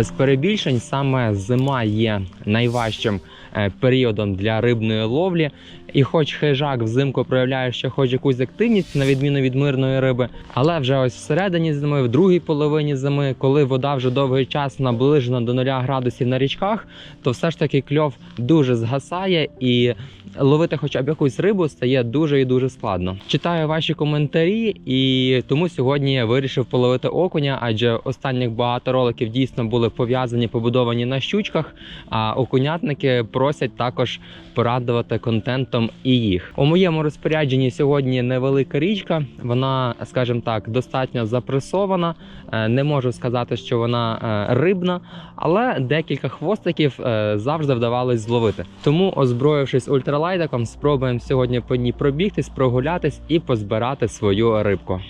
Без перебільшень саме зима є найважчим е, періодом для рибної ловлі. І хоч хижак взимку проявляє ще хоч якусь активність, на відміну від мирної риби, але вже ось всередині зими, в другій половині зими, коли вода вже довгий час наближена до 0 градусів на річках, то все ж таки кльов дуже згасає і ловити хоча б якусь рибу стає дуже і дуже складно. Читаю ваші коментарі, і тому сьогодні я вирішив половити окуня, адже останніх багато роликів дійсно були пов'язані, побудовані на щучках. А окунятники просять також порадувати контентом і їх. У моєму розпорядженні сьогодні невелика річка. Вона, скажімо так, достатньо запресована. Е, Не можу сказати, що вона е, рибна, але декілька хвостиків е, завжди вдавалось зловити. Тому, озброївшись ультралайдаком, спробуємо сьогодні по ній пробігтись, прогулятись і позбирати свою рибку.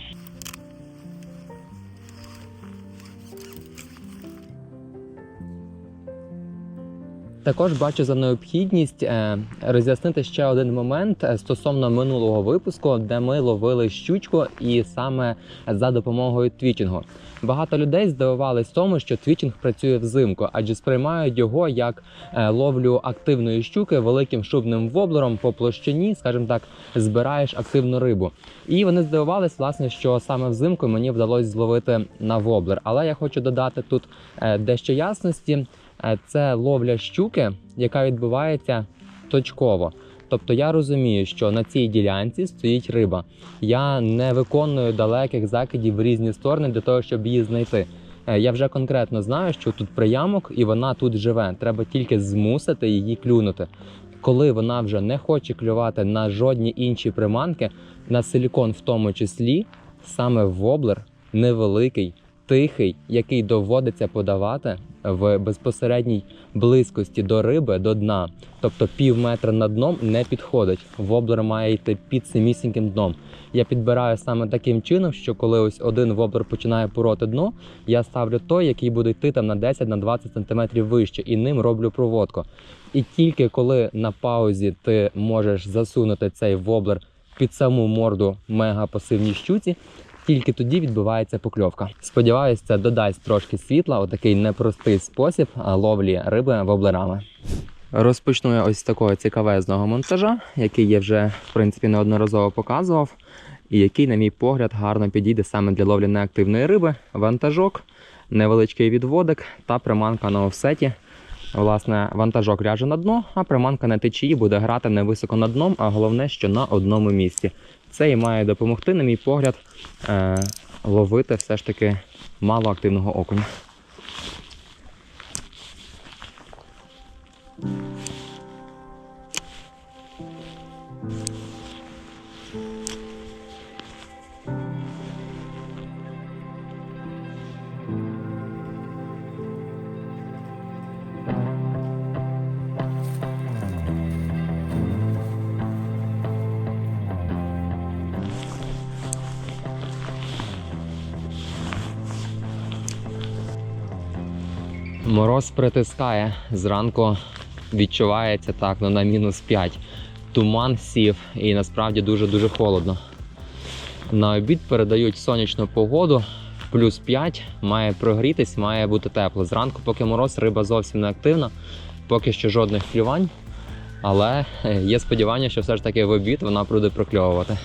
Також бачу за необхідність е, роз'яснити ще один момент е, стосовно минулого випуску, де ми ловили щучку і саме за допомогою твічингу. Багато людей здивувались тому, що твічинг працює взимку, адже сприймають його як е, ловлю активної щуки великим шубним воблером по площині, скажімо так, збираєш активну рибу. І вони здивувались, власне, що саме взимку мені вдалося зловити на воблер. Але я хочу додати тут дещо ясності. Це ловля щуки, яка відбувається точково. Тобто я розумію, що на цій ділянці стоїть риба. Я не виконую далеких закидів в різні сторони для того, щоб її знайти. Е, Я вже конкретно знаю, що тут приямок і вона тут живе. Треба тільки змусити її клюнути. Коли вона вже не хоче клювати на жодні інші приманки, на силікон в тому числі, саме воблер невеликий, тихий, який доводиться подавати в безпосередній близькості до риби, до дна. Тобто пів метра над дном не підходить. Воблер має йти під самісіньким дном. Я підбираю саме таким чином, що коли ось один воблер починає пороти дно, я ставлю той, який буде йти там на 10-20 см вище, і ним роблю проводку. І тільки коли на паузі ти можеш засунути цей воблер під саму морду мегапасивній щуці, тільки тоді відбувається покльовка. Сподіваюсь, це додасть трошки світла, отакий непростий спосіб ловлі риби воблерами. Розпочну я ось такого цікавезного монтажа, який я вже в принципі неодноразово показував, і який, на мій погляд, гарно підійде саме для ловлі неактивної риби, вантажок, невеличкий відводик та приманка на офсеті. Власне, вантажок ляже на дно, а приманка на течії буде грати не високо над дном, а головне, що на одному місці. Це і має допомогти, на мій погляд, е- ловити все ж таки малоактивного окуня. Мороз притискає. Зранку відчувається так, ну на мінус 5. Туман сів і насправді дуже-дуже холодно. На обід передають сонячну погоду, плюс 5, має прогрітись, має бути тепло. Зранку, поки мороз, риба зовсім не активна, поки що жодних клювань. Але е, є сподівання, що все ж таки в обід вона буде прокльовувати.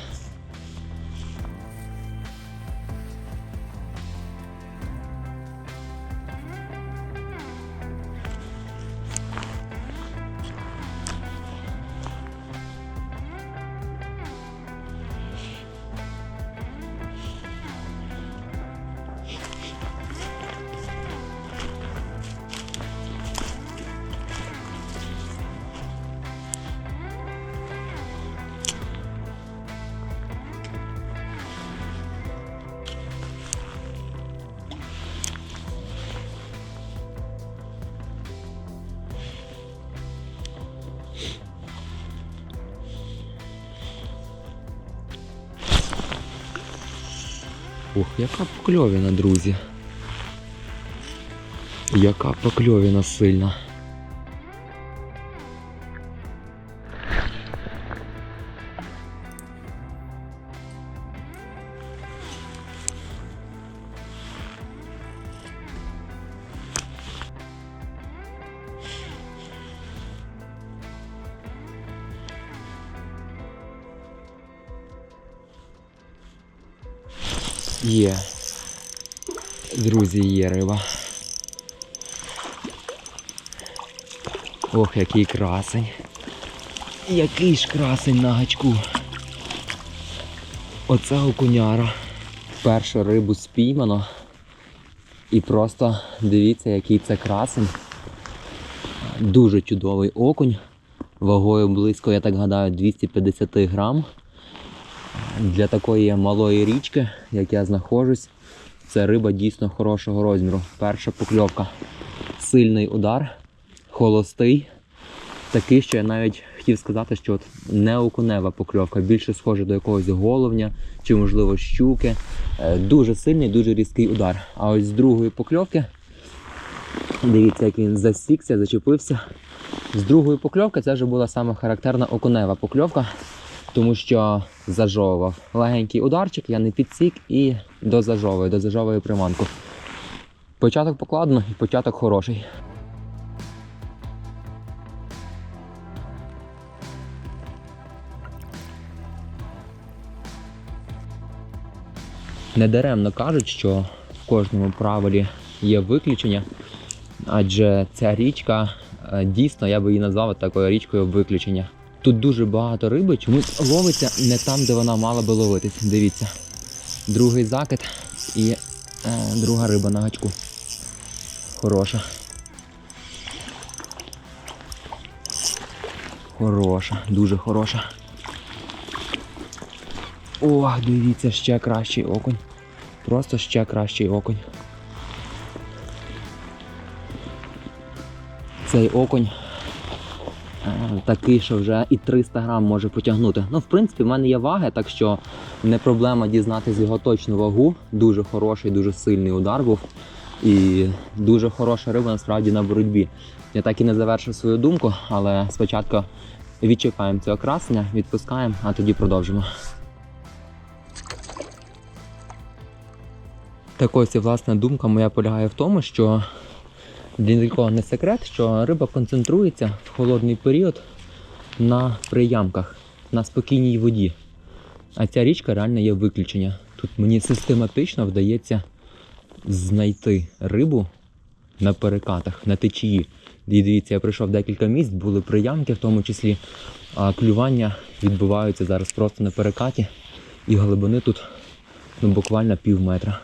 Ух, яка покльовіна, друзі. Яка покльовіна сильна. Який красень. Який ж красень на гачку. Оце окуняра. Першу рибу спіймано. І просто дивіться, який це красень. Дуже чудовий окунь. Вагою близько, я так гадаю, 250 грам. Для такої малої річки, як я знаходжусь, це риба дійсно хорошого розміру. Перша покльовка. Сильний удар, холостий. Такий, що я навіть хотів сказати, що от не окунева покльовка, більше схоже до якогось головня чи, можливо, щуки. Е, Дуже сильний, дуже різкий удар. А ось з другої покльовки, дивіться, як він засікся, зачепився. З другої покльовки це вже була саме характерна окунева покльовка, тому що зажовував. Легенький ударчик, я не підсік і дозажовую, дозажовую приманку. Початок покладено і початок хороший. Недаремно кажуть, що в кожному правилі є виключення, адже ця річка е, дійсно я би її назвав такою річкою виключення. Тут дуже багато риби, чомусь ловиться не там, де вона мала би ловитись. Дивіться. Другий закид і е, друга риба на гачку. Хороша. Хороша, дуже хороша. О, дивіться, ще кращий окунь. Просто ще кращий окунь. Цей окунь е, такий, що вже і 300 грам може потягнути. Ну, в принципі, в мене є ваги, так що не проблема дізнатися його точну вагу. Дуже хороший, дуже сильний удар був. І дуже хороша риба насправді на боротьбі. Я так і не завершив свою думку, але спочатку відчекаємо цього красення, відпускаємо, а тоді продовжимо. Так ось і власна думка моя полягає в тому, що для нікого не секрет, що риба концентрується в холодний період на приямках, на спокійній воді. А ця річка реально є виключення. Тут мені систематично вдається знайти рибу на перекатах, на течії. І дивіться, я пройшов декілька місць, були приямки в тому числі, а клювання відбуваються зараз просто на перекаті. І глибини тут ну, буквально пів метра.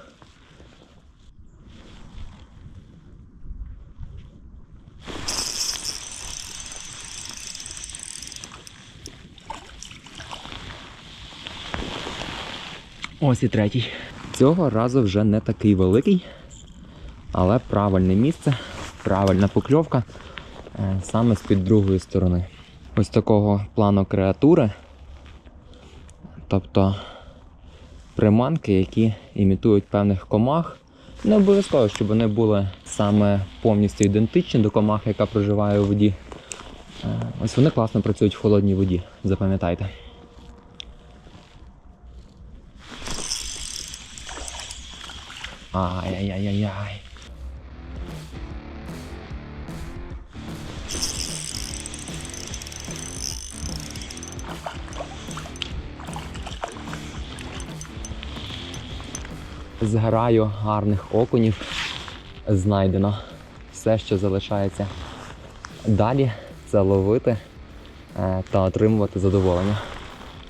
Ось і третій. Цього разу вже не такий великий, але правильне місце, правильна покльовка е, саме з-під другої сторони. Ось такого плану креатури, тобто приманки, які імітують певних комах. Не обов'язково, щоб вони були саме повністю ідентичні до комах, яка проживає у воді. Е, Ось вони класно працюють в холодній воді, запам'ятайте. Ай-яй-яй-яй-яй. Зграю гарних окунів знайдено. Все, що залишається далі, це ловити е, та отримувати задоволення.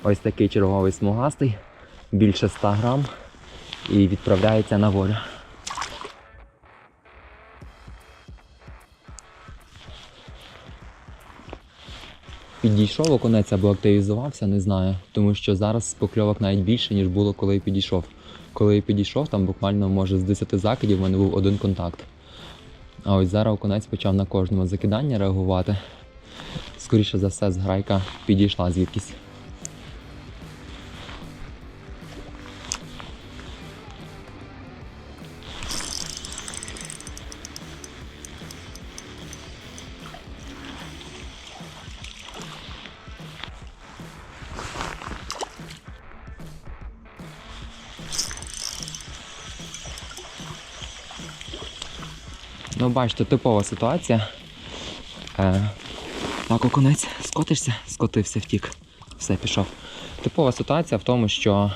Ось такий черговий смугастий, більше 100 грам і відправляється на волю. Підійшов окунець або активізувався, не знаю, тому що зараз покльовок навіть більше, ніж було, коли я підійшов. Коли я підійшов, там буквально може з 10 закидів в мене був один контакт. А ось зараз окунець почав на кожному закиданні реагувати. Скоріше за все, зграйка підійшла звідкись. Ну, бачите, типова ситуація. Е, так, окунець, скотишся, скотився, втік. Все, пішов. Типова ситуація в тому, що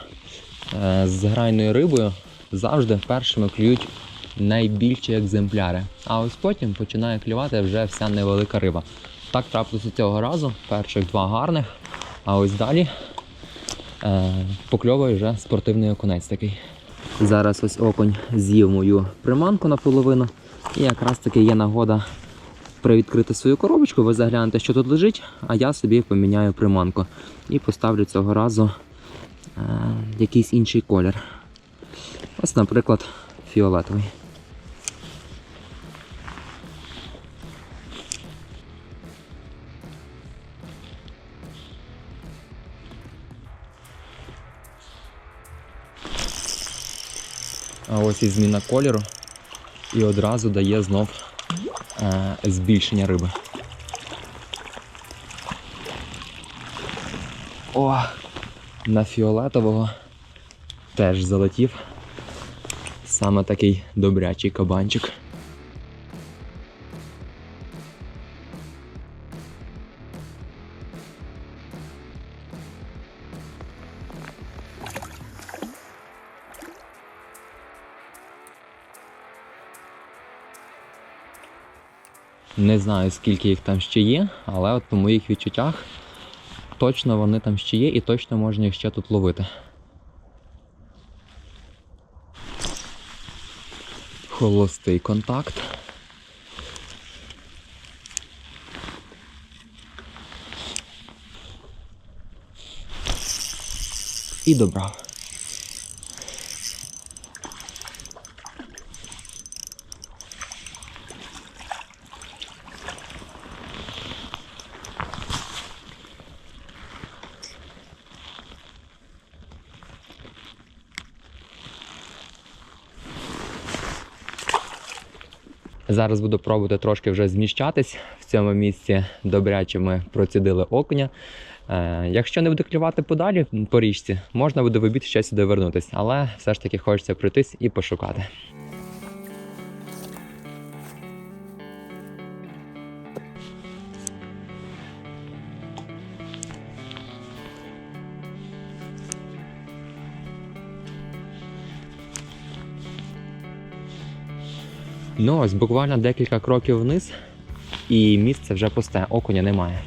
е, з грайною рибою завжди першими клюють найбільші екземпляри. А ось потім починає клювати вже вся невелика риба. Так трапилося цього разу. Перших два гарних, а ось далі е, покльовує вже спортивний окунець такий. Зараз ось окунь з'їв мою приманку наполовину. І якраз таки є нагода привідкрити свою коробочку, ви заглянете, що тут лежить, а я собі поміняю приманку. І поставлю цього разу е, якийсь інший колір. Ось, наприклад, фіолетовий. А ось і зміна кольору. І одразу дає знов е, збільшення риби. О! На фіолетового теж залетів. Саме такий добрячий кабанчик. Не знаю, скільки їх там ще є, але от по моїх відчуттях точно вони там ще є і точно можна їх ще тут ловити. Холостий контакт. І добрав. Зараз буду пробувати трошки вже зміщатись. В цьому місці добряче ми процідили окуня. Е, якщо не буде клювати подалі по річці, можна буде в обід ще сюди вернутися, але все ж таки хочеться пройтись і пошукати. Ну ось буквально декілька кроків вниз, і місце вже пусте, окуня немає.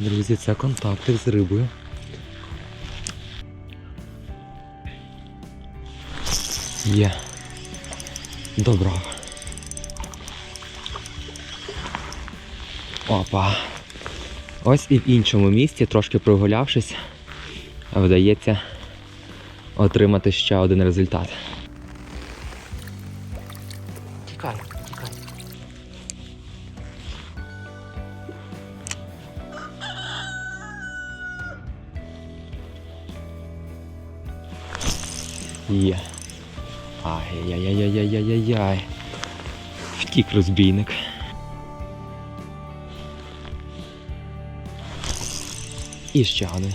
Друзі, це контактик з рибою. Є. Добро. Опа. Ось і в іншому місці, трошки прогулявшись, вдається отримати ще один результат. Є. Ай-яй-яй-яй-яй-яй-яй. Втік розбійник. І ще один.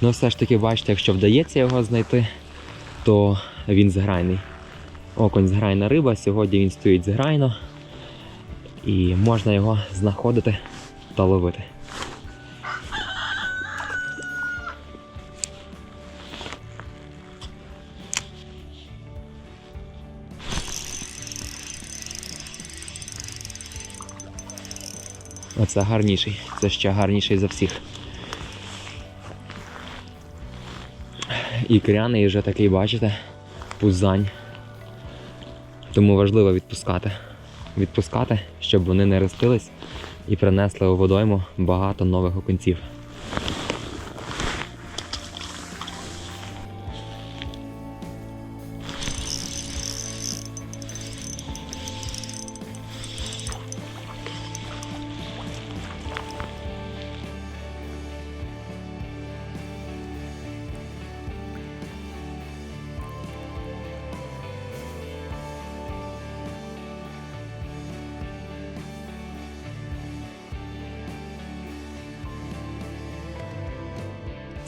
Ну, все ж таки, бачите, якщо вдається його знайти, то він зграйний. Окунь зграйна риба, сьогодні він стоїть зграйно. І можна його знаходити та ловити. Оце гарніший. Це ще гарніший за всіх. І кряний вже такий, бачите, пузань. Тому важливо відпускати. Відпускати, щоб вони не ростились і принесли у водойму багато нових окунців.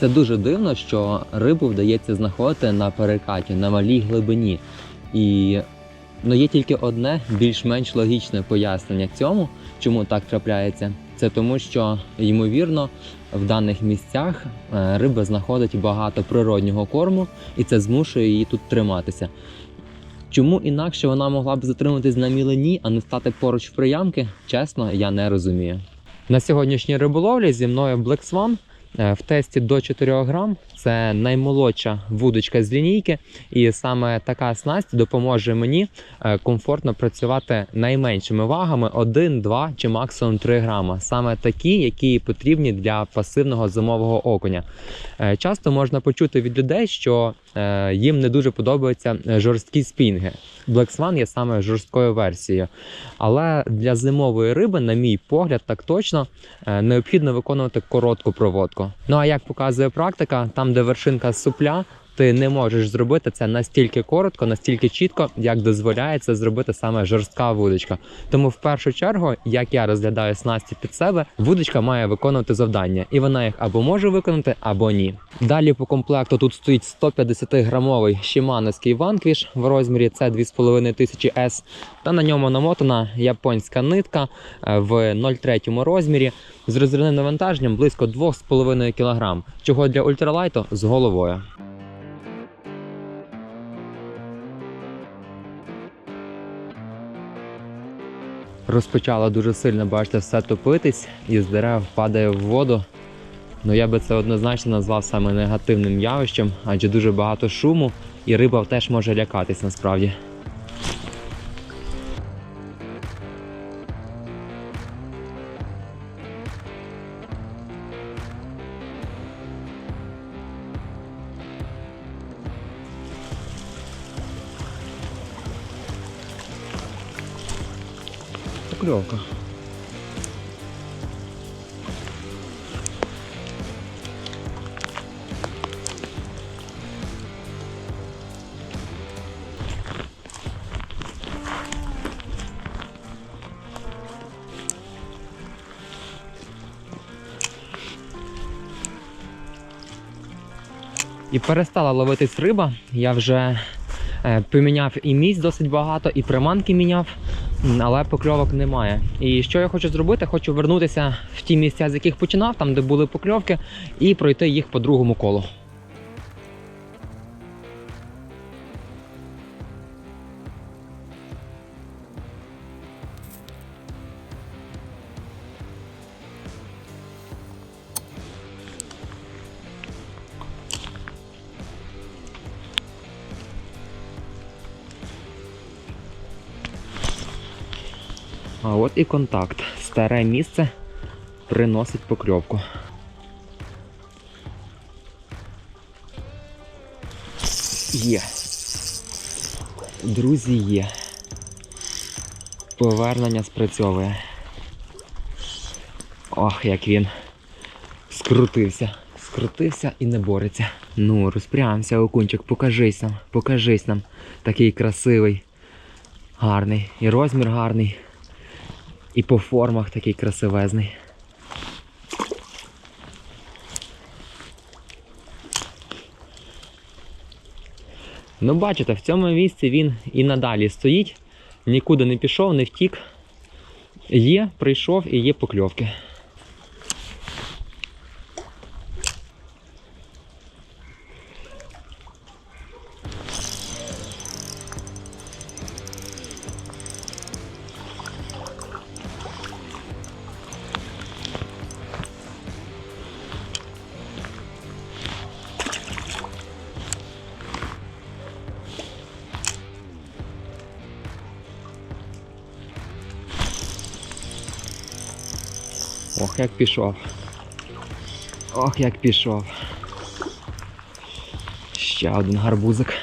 Це дуже дивно, що рибу вдається знаходити на перекаті, на малій глибині. І ну, є тільки одне більш-менш логічне пояснення цьому, чому так трапляється. Це тому, що ймовірно в даних місцях е, риба знаходить багато природнього корму, і це змушує її тут триматися. Чому інакше вона могла б затриматись на мілині, а не стати поруч в приямки, чесно, я не розумію. На сьогоднішній риболовлі зі мною Black Swan в тесті до 4 грам. Це наймолодша вудочка з лінійки, і саме така снасть допоможе мені е, комфортно працювати найменшими вагами 1, 2 чи максимум 3 грама. Саме такі, які потрібні для пасивного зимового окуня. Е, Часто можна почути від людей, що е, їм не дуже подобаються жорсткі спінги. Black Swan є саме жорсткою версією. Але для зимової риби, на мій погляд, так точно необхідно виконувати коротку проводку. Ну а як показує практика, там, де вершинка супля, ти не можеш зробити це настільки коротко, настільки чітко, як дозволяє це зробити саме жорстка вудочка. Тому в першу чергу, як я розглядаю снасті під себе, вудочка має виконувати завдання, і вона їх або може виконати, або ні. Далі по комплекту тут стоїть 150 грамовий Shimano'ський ванквіш в розмірі це 2500 S, та на ньому намотана японська нитка е, в 0,3 розмірі з розривним навантаженням близько 2,5 кг, чого для ультралайту з головою. Розпочала дуже сильно, бачите, все топитись, і з дерев падає в воду. Ну я би це однозначно назвав саме негативним явищем, адже дуже багато шуму, і риба теж може лякатись насправді. Покльовка. І перестала ловитись риба. Я вже е, поміняв і місць досить багато, і приманки міняв, але покльовок немає. І що я хочу зробити? Хочу вернутися в ті місця, з яких починав, там де були покльовки, і пройти їх по другому колу. От і контакт. Старе місце приносить покльовку. Є. Друзі, є. Повернення спрацьовує. Ох, як він скрутився. Скрутився і не бореться. Ну, розпрямся, окунчик, покажись нам, покажись нам. Такий красивий, гарний. І розмір гарний. І по формах такий красивезний. Ну, бачите, в цьому місці він і надалі стоїть, нікуди не пішов, не втік. Є, прийшов і є покльовки. Як пішов. Ох, як пішов. Ще один гарбузик.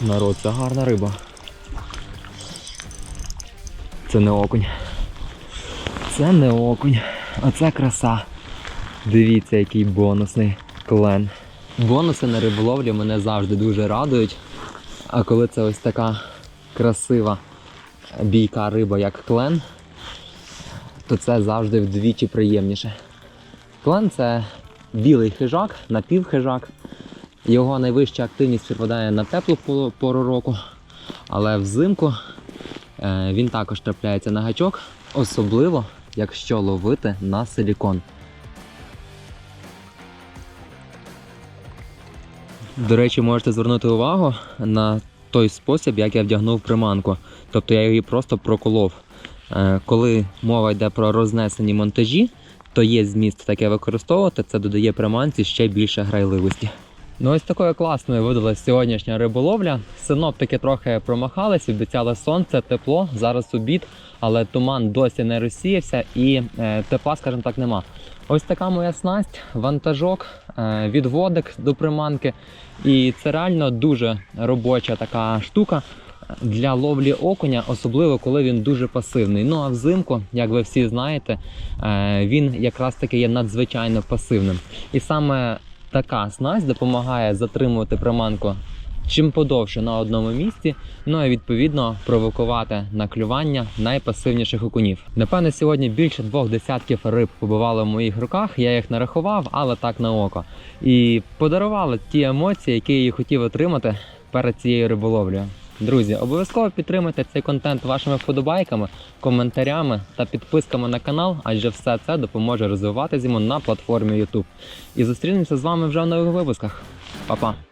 Народ, це гарна риба. Це не окунь. Це не окунь. Оце краса. Дивіться, який бонусний клен. Бонуси на риболовлі мене завжди дуже радують. А коли це ось така красива бійка риба, як клен, то це завжди вдвічі приємніше. Клен це білий хижак, напівхижак. Його найвища активність припадає на теплу пору року, але взимку е, він також трапляється на гачок, особливо якщо ловити на силікон. До речі, можете звернути увагу на той спосіб, як я вдягнув приманку. Тобто я її просто проколов. Е, Коли мова йде про рознесені монтажі, то є зміст таке використовувати, це додає приманці ще більше грайливості. Ну ось такою класною видалась сьогоднішня риболовля. Синоптики трохи промахались, обіцяли сонце, тепло, зараз обід, але туман досі не розсіявся і е, тепла, скажімо так, нема. Ось така моя снасть, вантажок, е, відводик до приманки. І це реально дуже робоча така штука для ловлі окуня, особливо коли він дуже пасивний. Ну а взимку, як ви всі знаєте, е, він якраз таки є надзвичайно пасивним. І саме така снасть допомагає затримувати приманку чим подовше на одному місці, ну і відповідно провокувати наклювання найпасивніших окунів. Напевне, сьогодні більше двох десятків риб побувало в моїх руках. Я їх не рахував, але так на око. І подарували ті емоції, які я хотів отримати перед цією риболовлею. Друзі, обов'язково підтримайте цей контент вашими вподобайками, коментарями та підписками на канал, адже все це допоможе розвиватися йому на платформі YouTube. І зустрінемося з вами вже в нових випусках. Па-па!